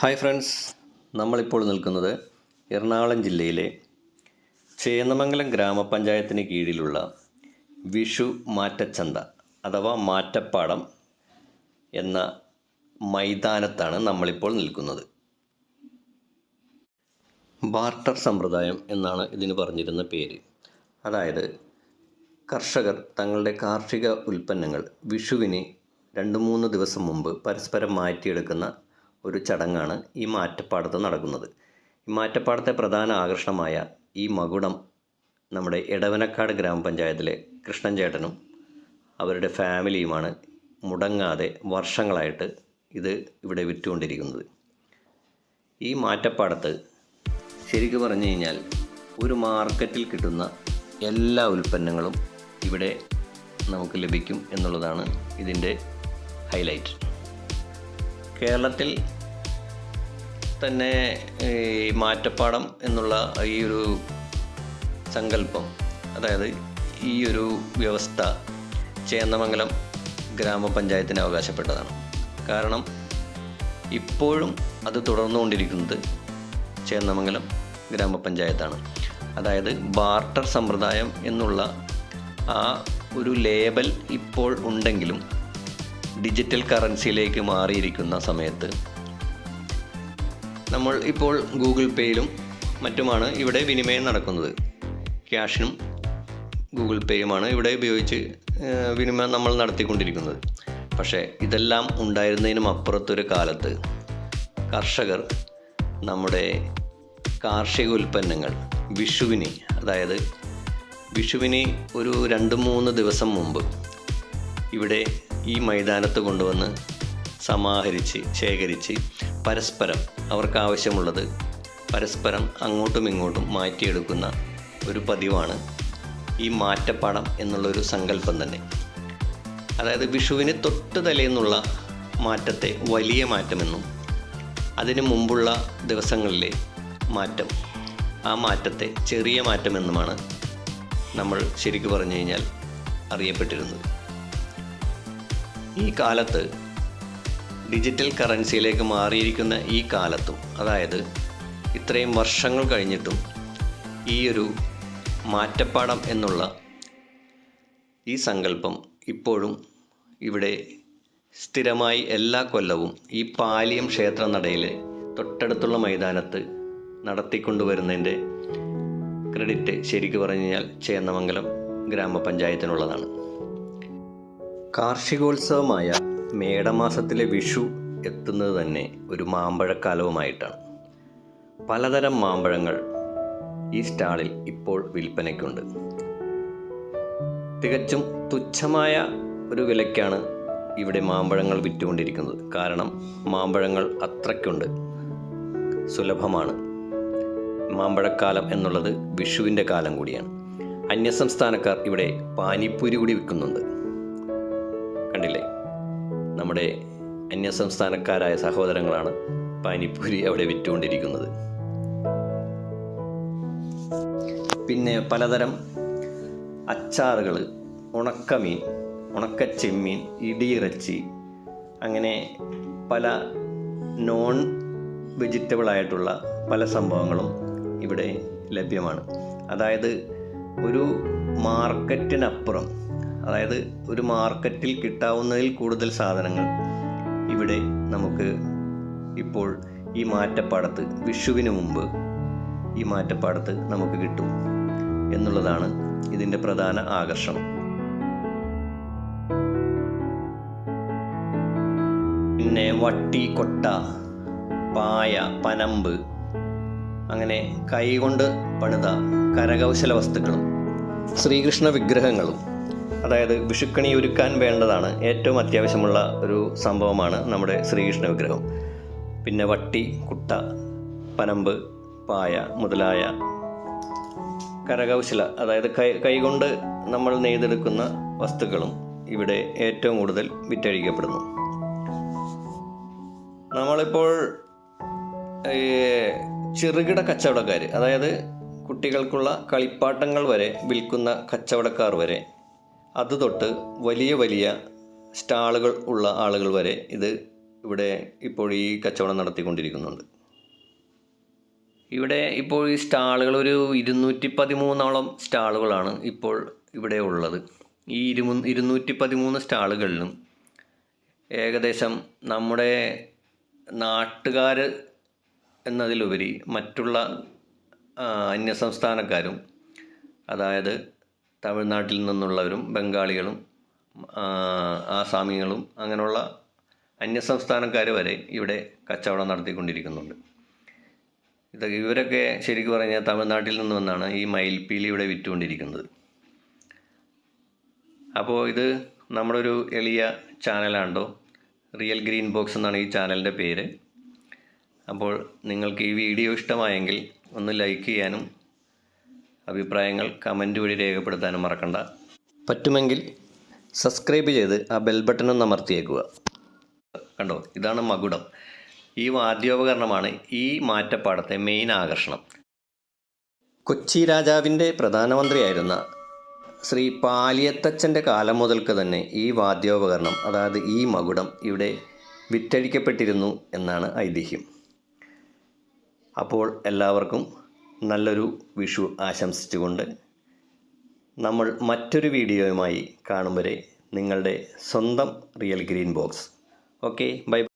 Hi friends നമ്മളിപ്പോൾ നിൽക്കുന്നത് എറണാകുളം ജില്ലയിലെ ചേന്നമംഗലം ഗ്രാമപഞ്ചായത്തിന് കീഴിലുള്ള വിഷു മാറ്റച്ചന്ത അഥവാ മാറ്റപ്പാടം എന്ന മൈതാനത്താണ് നമ്മളിപ്പോൾ നിൽക്കുന്നത്. ബാർട്ടർ സമ്പ്രദായം എന്നാണ് ഇതിന് പറഞ്ഞിരുന്ന പേര്. അതായത് കർഷകർ തങ്ങളുടെ കാർഷിക ഉൽപ്പന്നങ്ങൾ വിഷുവിന് രണ്ട് മൂന്ന് ദിവസം മുമ്പ് പരസ്പരം മാറ്റിയെടുക്കുന്ന ഒരു ചടങ്ങാണ് ഈ മാറ്റപ്പാടത്ത് നടക്കുന്നത്. ഈ മാറ്റപ്പാടത്തെ പ്രധാന ആകർഷണമായ ഈ മകുടം നമ്മുടെ എടവനക്കാട് ഗ്രാമപഞ്ചായത്തിലെ കൃഷ്ണൻ ചേട്ടനും അവരുടെ ഫാമിലിയുമാണ് മുടങ്ങാതെ വർഷങ്ങളായിട്ട് ഇത് ഇവിടെ വിറ്റുകൊണ്ടിരിക്കുന്നത്. ഈ മാറ്റപ്പാടത്ത് ശരിക്കും പറഞ്ഞു കഴിഞ്ഞാൽ ഒരു മാർക്കറ്റിൽ കിട്ടുന്ന എല്ലാ ഉൽപ്പന്നങ്ങളും ഇവിടെ നമുക്ക് ലഭിക്കും എന്നുള്ളതാണ് ഇതിന്റെ ഹൈലൈറ്റ്. കേരളത്തിൽ തന്നെ ഈ മാറ്റപ്പാടം എന്നുള്ള ഈ ഒരു സങ്കല്പം അതായത് ഈ ഒരു വ്യവസ്ഥ ചേന്നമംഗലം ഗ്രാമപഞ്ചായത്തിന് അവകാശപ്പെട്ടതാണ്. കാരണം ഇപ്പോഴും അത് തുടർന്നുകൊണ്ടിരിക്കുന്നത് ചേന്നമംഗലം ഗ്രാമപഞ്ചായത്താണ്. അതായത് ബാർട്ടർ സമ്പ്രദായം എന്നുള്ള ആ ഒരു ലേബൽ ഇപ്പോൾ ഉണ്ടെങ്കിലും ഡിജിറ്റൽ കറൻസിയിലേക്ക് മാറിയിരിക്കുന്ന സമയത്ത് നമ്മൾ ഇപ്പോൾ ഗൂഗിൾ പേയിലും മറ്റുമാണ് ഇവിടെ വിനിമയം നടക്കുന്നത്. ക്യാഷിനും ഗൂഗിൾ പേയുമാണ് ഇവിടെ ഉപയോഗിച്ച് വിനിമയം നമ്മൾ നടത്തിക്കൊണ്ടിരിക്കുന്നത്. പക്ഷേ ഇതെല്ലാം ഉണ്ടായിരുന്നതിനും അപ്പുറത്തൊരു കാലത്ത് കർഷകർ നമ്മുടെ കാർഷിക ഉൽപ്പന്നങ്ങൾ വിഷുവിന് അതായത് വിഷുവിനെ ഒരു രണ്ട് മൂന്ന് ദിവസം മുമ്പ് ഇവിടെ ഈ മൈതാനത്ത് കൊണ്ടുവന്ന് സമാഹരിച്ച് ശേഖരിച്ച് പരസ്പരം അവർക്ക് ആവശ്യമുള്ളത് പരസ്പരം അങ്ങോട്ടും ഇങ്ങോട്ടും മാറ്റിയെടുക്കുന്ന ഒരു പതിവാണ് ഈ മാറ്റപ്പാടം എന്നുള്ളൊരു സങ്കല്പം തന്നെ. അതായത് വിഷുവിന് തൊട്ട് തലേന്നുള്ള മാറ്റത്തെ വലിയ മാറ്റമെന്നും അതിനു മുമ്പുള്ള ദിവസങ്ങളിലെ മാറ്റം ആ മാറ്റത്തെ ചെറിയ മാറ്റമെന്നുമാണ് നമ്മൾ ശരിക്കു പറഞ്ഞു കഴിഞ്ഞാൽ അറിയപ്പെട്ടിരുന്നത്. ഈ കാലത്ത് ഡിജിറ്റൽ കറൻസിയിലേക്ക് മാറിയിരിക്കുന്ന ഈ കാലത്തും അതായത് ഇത്രയും വർഷങ്ങൾ കഴിഞ്ഞിട്ടും ഈ ഒരു മാറ്റപ്പാടം എന്നുള്ള ഈ സങ്കല്പം ഇപ്പോഴും ഇവിടെ സ്ഥിരമായി എല്ലാ കൊല്ലവും ഈ പാലിയം ക്ഷേത്ര നടയിലെ തൊട്ടടുത്തുള്ള മൈതാനത്ത് നടത്തിക്കൊണ്ടുവരുന്നതിന്റെ ക്രെഡിറ്റ് ശരിക്കു പറഞ്ഞു കഴിഞ്ഞാൽ ചേന്നമംഗലം ഗ്രാമപഞ്ചായത്തിനുള്ളതാണ്. കാർഷികോത്സവമായ മേടമാസത്തിലെ വിഷു എത്തുന്നത് തന്നെ ഒരു മാമ്പഴക്കാലവുമായിട്ടാണ്. പലതരം മാമ്പഴങ്ങൾ ഈ സ്റ്റാളിൽ ഇപ്പോൾ വിൽപ്പനയ്ക്കുണ്ട്. തികച്ചും തുച്ഛമായ ഒരു വിലയ്ക്കാണ് ഇവിടെ മാമ്പഴങ്ങൾ വിറ്റുകൊണ്ടിരിക്കുന്നത്. കാരണം മാമ്പഴങ്ങൾ അത്രയ്ക്കുണ്ട്. സുലഭമാണ്. മാമ്പഴക്കാലം എന്നുള്ളത് വിഷുവിന്റെ കാലം കൂടിയാണ്. അന്യസംസ്ഥാനക്കാർ ഇവിടെ പാനിപ്പൂരി കൂടി വിൽക്കുന്നുണ്ട്. നമ്മുടെ അന്യസംസ്ഥാനക്കാരായ സഹോദരങ്ങളാണ് പാനിപ്പൂരി അവിടെ വിറ്റുകൊണ്ടിരിക്കുന്നത്. പിന്നെ പലതരം അച്ചാറുകൾ ഉണക്കമീൻ ഉണക്കച്ചെമ്മീൻ ഇടിയിറച്ചി അങ്ങനെ പല നോൺ വെജിറ്റബിൾ ആയിട്ടുള്ള പല സംഭവങ്ങളും ഇവിടെ ലഭ്യമാണ്. അതായത് ഒരു മാർക്കറ്റിനപ്പുറം അതായത് ഒരു മാർക്കറ്റിൽ കിട്ടാവുന്നതിൽ കൂടുതൽ സാധനങ്ങൾ. ഇവിടെ നമുക്ക് ഇപ്പോൾ ഈ മാറ്റപ്പാടത്ത് വിഷുവിന് മുമ്പ് ഈ മാറ്റപ്പാടത്ത് നമുക്ക് കിട്ടും എന്നുള്ളതാണ് ഇതിന്റെ പ്രധാന ആകർഷണം. പിന്നെ വട്ടി കൊട്ട പായ പനമ്പ് അങ്ങനെ കൈകൊണ്ട് പണിത കരകൗശല വസ്തുക്കളും ശ്രീകൃഷ്ണ വിഗ്രഹങ്ങളും അതായത് വിഷുക്കണി ഒരുക്കാൻ വേണ്ടതാണ് ഏറ്റവും അത്യാവശ്യമുള്ള ഒരു സംഭവമാണ് നമ്മുടെ ശ്രീകൃഷ്ണ വിഗ്രഹം. പിന്നെ വട്ടി കുട്ട പനമ്പ് പായ മുതലായ കരകൗശല അതായത് കൈ കൈകൊണ്ട് നമ്മൾ നെയ്തെടുക്കുന്ന വസ്തുക്കളും ഇവിടെ ഏറ്റവും കൂടുതൽ വിറ്റഴിക്കപ്പെടുന്നു. നമ്മളിപ്പോൾ ചെറുകിട കച്ചവടക്കാർ അതായത് കുട്ടികൾക്കുള്ള കളിപ്പാട്ടങ്ങൾ വരെ വിൽക്കുന്ന കച്ചവടക്കാർ വരെ അത് തൊട്ട് വലിയ വലിയ സ്റ്റാളുകൾ ഉള്ള ആളുകൾ വരെ ഇത് ഇവിടെ ഇപ്പോൾ ഈ കച്ചവടം നടത്തിക്കൊണ്ടിരിക്കുന്നുണ്ട്. ഇവിടെ ഇപ്പോൾ ഈ സ്റ്റാളുകൾ ഒരു ഇരുന്നൂറ്റി പതിമൂന്നോളം സ്റ്റാളുകളാണ് ഇപ്പോൾ ഇവിടെ ഉള്ളത്. ഈ ഇരുമു ഇരുന്നൂറ്റി പതിമൂന്ന് സ്റ്റാളുകളിലും ഏകദേശം നമ്മുടെ നാട്ടുകാർ എന്നതിലുപരി മറ്റുള്ള അന്യസംസ്ഥാനക്കാരും അതായത് തമിഴ്നാട്ടിൽ നിന്നുള്ളവരും ബംഗാളികളും ആസാമികളും അങ്ങനെയുള്ള അന്യസംസ്ഥാനക്കാർ വരെ ഇവിടെ കച്ചവടം നടത്തിക്കൊണ്ടിരിക്കുന്നുണ്ട്. ഇതൊക്കെ ഇവരൊക്കെ ശരിക്കും പറഞ്ഞാൽ തമിഴ്നാട്ടിൽ നിന്ന് വന്നാണ് ഈ മയിൽപ്പീലി ഇവിടെ വിറ്റുകൊണ്ടിരിക്കുന്നത്. അപ്പോൾ ഇത് നമ്മുടെ ഒരു എളിയ ചാനലാണ്ടോ റിയൽ ഗ്രീൻ ബോക്സ് എന്നാണ് ഈ ചാനലിന്റെ പേര്. അപ്പോൾ നിങ്ങൾക്ക് ഈ വീഡിയോ ഇഷ്ടമായെങ്കിൽ ഒന്ന് ലൈക്ക് ചെയ്യാനും അഭിപ്രായങ്ങൾ കമന്റ് വഴി രേഖപ്പെടുത്താനും മറക്കണ്ട. പറ്റുമെങ്കിൽ സബ്സ്ക്രൈബ് ചെയ്ത് ആ ബെൽ ബട്ടണും അമർത്തിയേക്കുക. കണ്ടോ? ഇതാണ് മകുടം. ഈ വാദ്യോപകരണമാണ് ഈ മാറ്റപ്പാടത്തെ മെയിൻ ആകർഷണം. കൊച്ചി രാജാവിന്റെ പ്രധാനമന്ത്രിയായിരുന്ന ശ്രീ പാലിയത്തച്ഛന്റെ കാലം മുതൽക്ക് തന്നെ ഈ വാദ്യോപകരണം അതായത് ഈ മകുടം ഇവിടെ വിറ്റഴിക്കപ്പെട്ടിരുന്നു എന്നാണ് ഐതിഹ്യം. അപ്പോൾ എല്ലാവർക്കും നല്ലൊരു വിഷു ആശംസിച്ചുകൊണ്ട് നമ്മൾ മറ്റൊരു വീഡിയോയുമായി കാണും വരെ നിങ്ങളുടെ സ്വന്തം real green box. Okay bye.